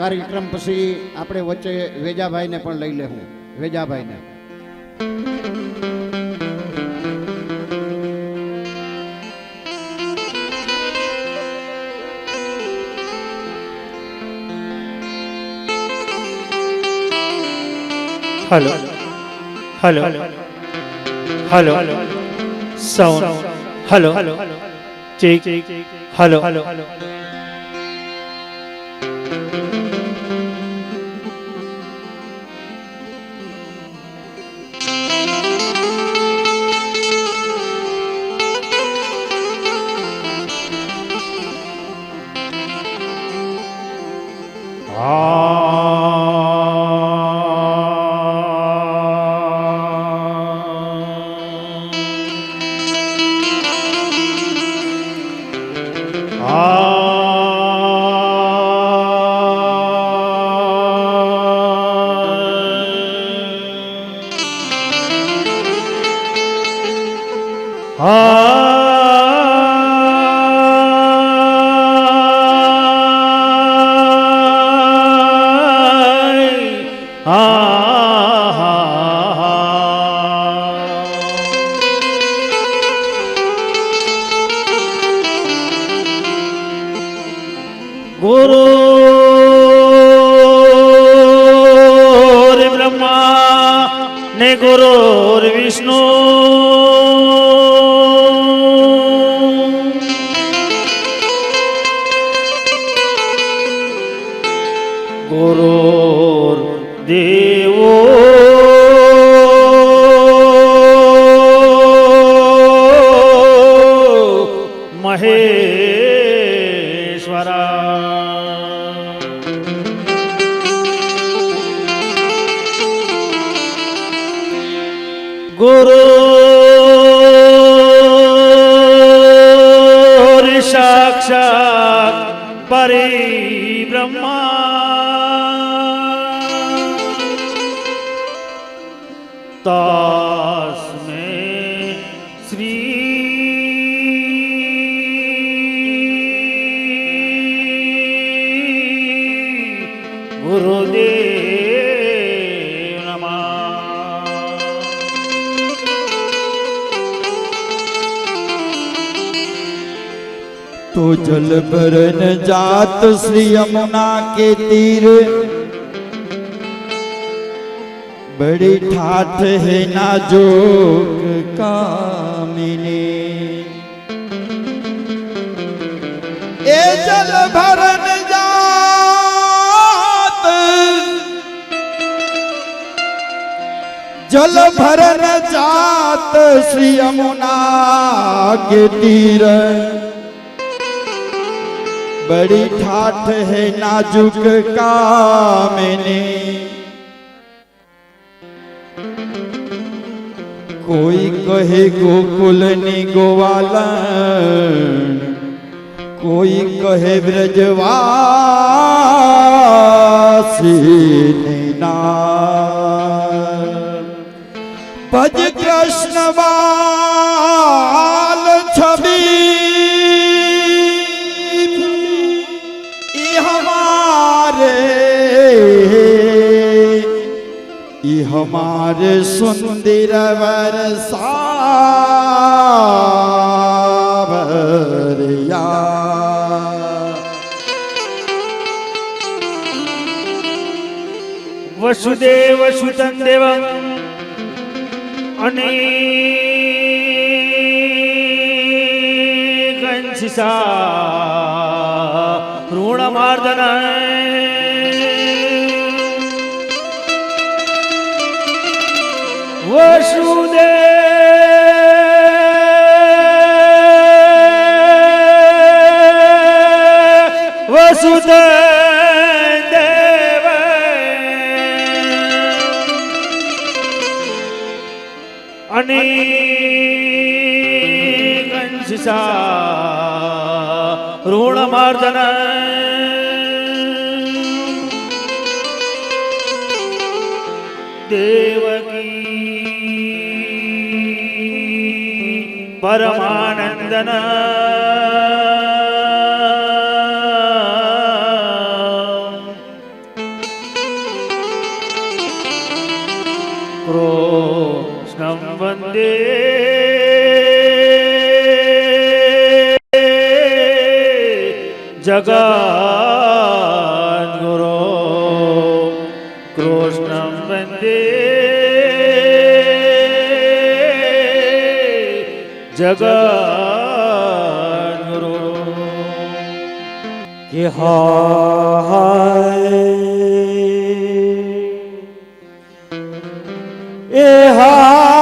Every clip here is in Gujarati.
કાર્યક્રમ પછી આપણે વચ્ચે વેજાભાઈને પણ લઈ લેવું વેજાભાઈને hello hello hello hello sound hello hello check hello hello hello 过路。तास में श्री गुरुदेव नमः तो जल भरन जात श्री यमुना के तीर बड़ी ठाठ है नाजोक कामिनी ए जल भरन जात जल भरन जात श्री यमुना के तीर बड़ी ठाठ है नाजुक कामिनी કોઈ કહે ગોકુલની ગોવાલન કોઈ કહે વ્રજવાસી ભજ કૃષ્ણવા हमार सुंदर वरसावरिया વસુદેવ સુતન દેવ અને કંસા ઋણ માર્દના વસુદેવ વસુદેવ અને કંસા ઋણ માર્જન દેવ ಪರಮಾನಂದನ કૃષ્ણ વંદે જગા જગદગુરુ કે હાય એ હા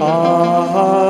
Ah.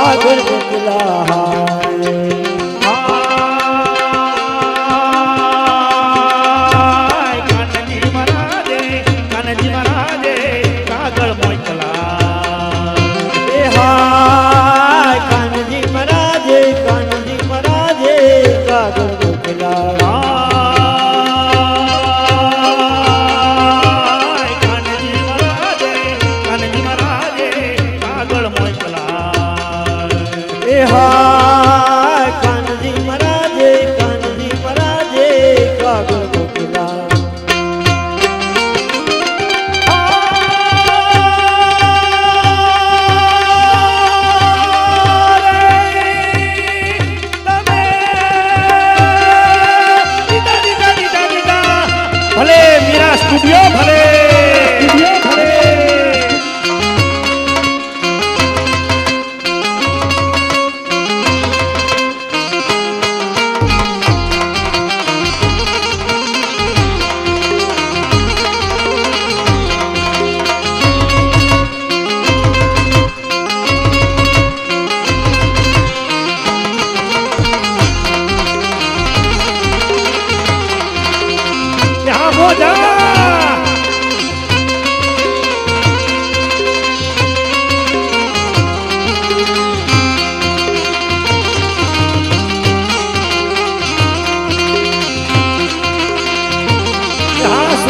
સાગર મોકલા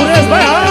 સુરેશભાઈ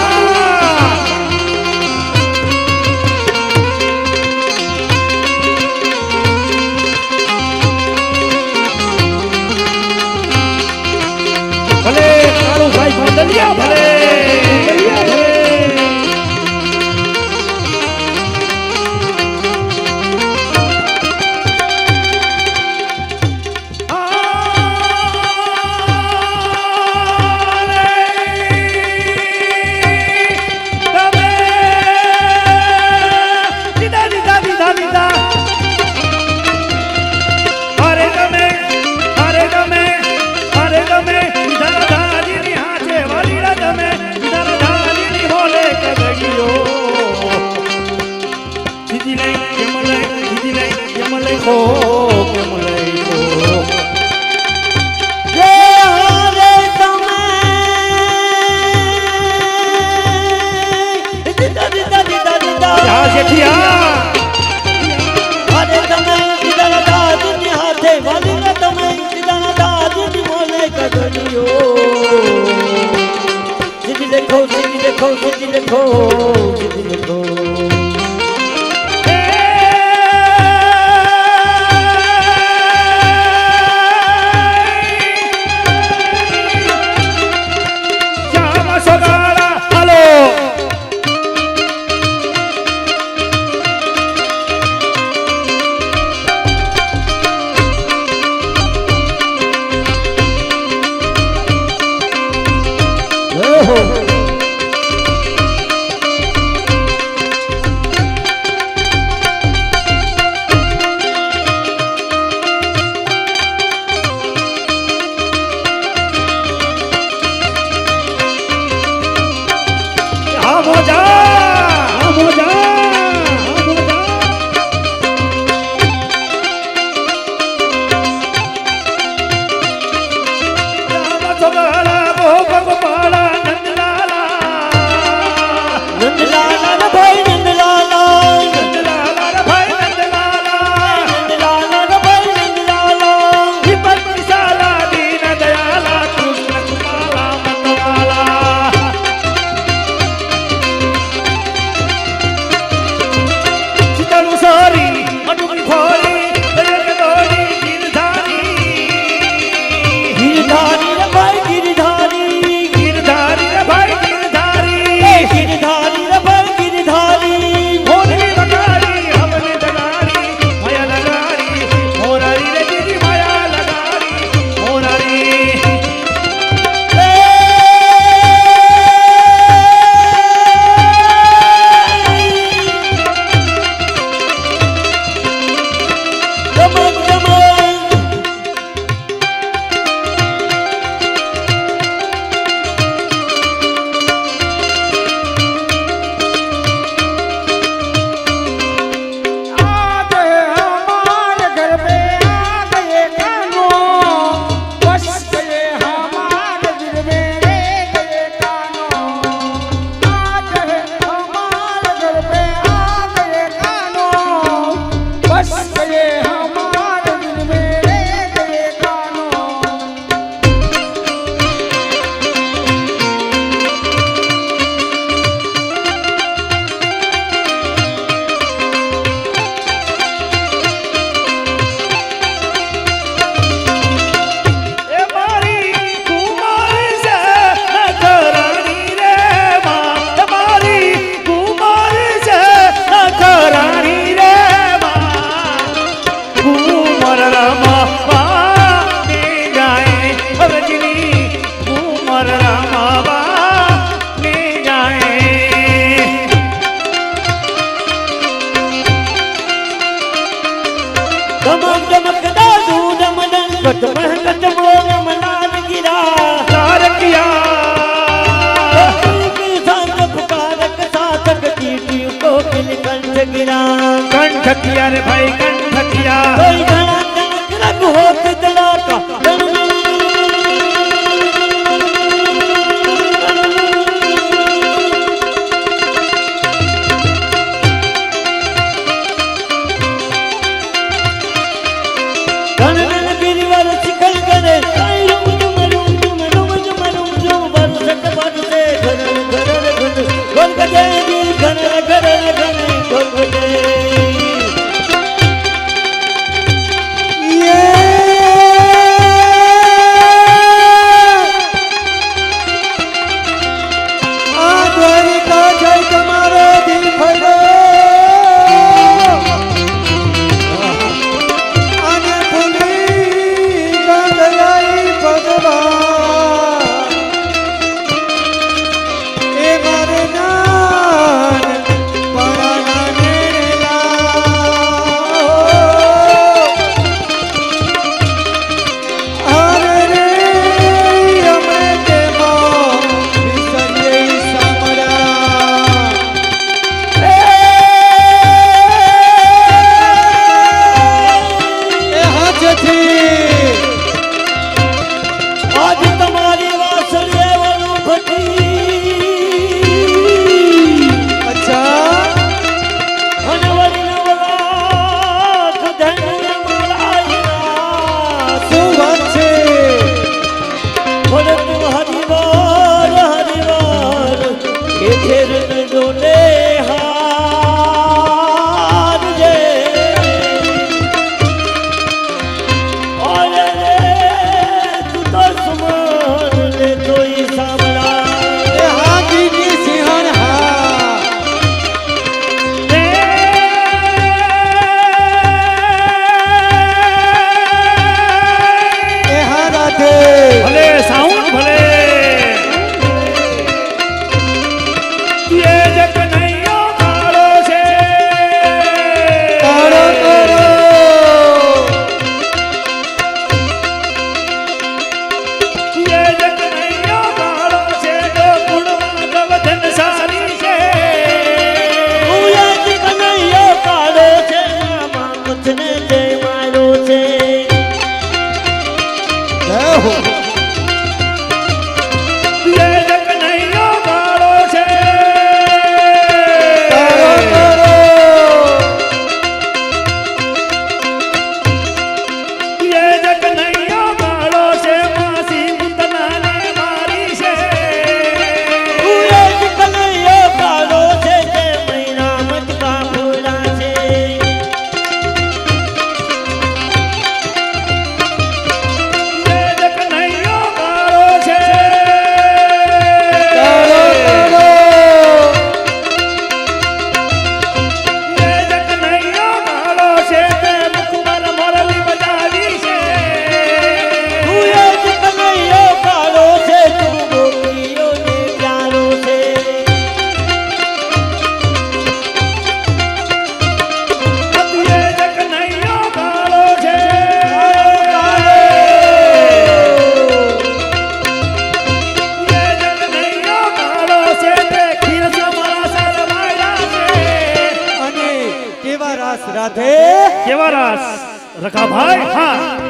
रखा भाई हाँ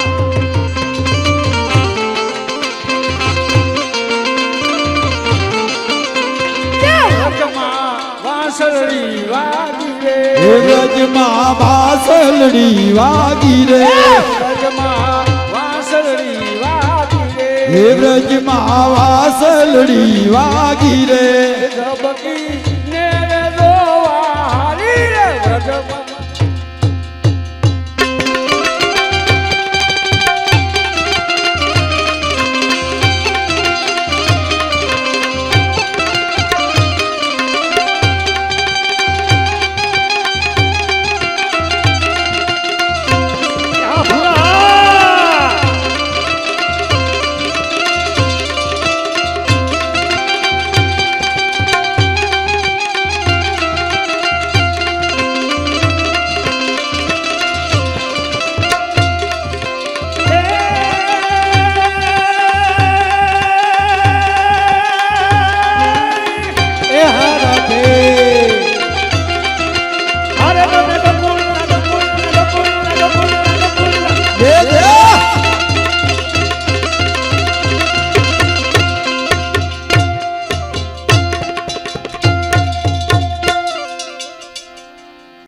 रजमा बासलड़ी वागी रे रजमा बासलड़ी वागी रे रजमा बासलड़ी वागी रे